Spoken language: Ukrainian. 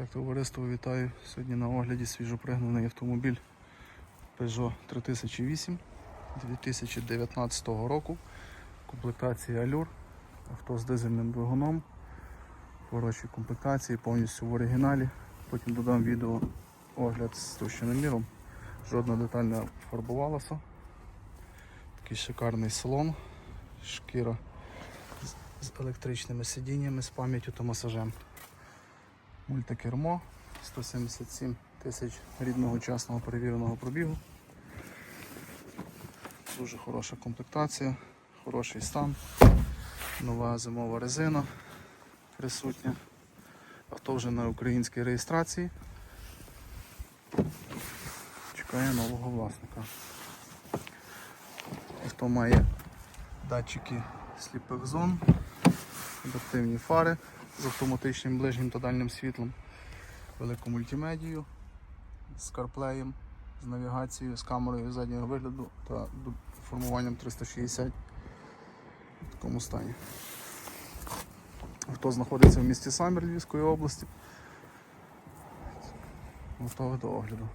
Так, товариство вітаю. Сьогодні на огляді свіжопригнаний автомобіль Peugeot 3008 2019 року. Комплектація Allure. Авто з дизельним двигуном. В хорошій комплектації, повністю в оригіналі. Потім додам відео огляд з товщиним міром. Жодна деталь не фарбувалася. Такий шикарний салон. Шкіра з електричними сидіннями, з пам'яттю та масажем. Мультикермо 177 тисяч рідного часного перевіреного пробігу. Дуже хороша комплектація, хороший стан, нова зимова резина присутня. Авто вже на українській реєстрації. Чекає нового власника. Авто має датчики сліпих зон, адаптивні фари з автоматичним ближнім та дальнім світлом, велику мультимедію з CarPlay, з навігацією, з камерою заднього вигляду та формуванням 360 в такому стані. Авто знаходиться в місті Самбір Львівської області. Готове до огляду.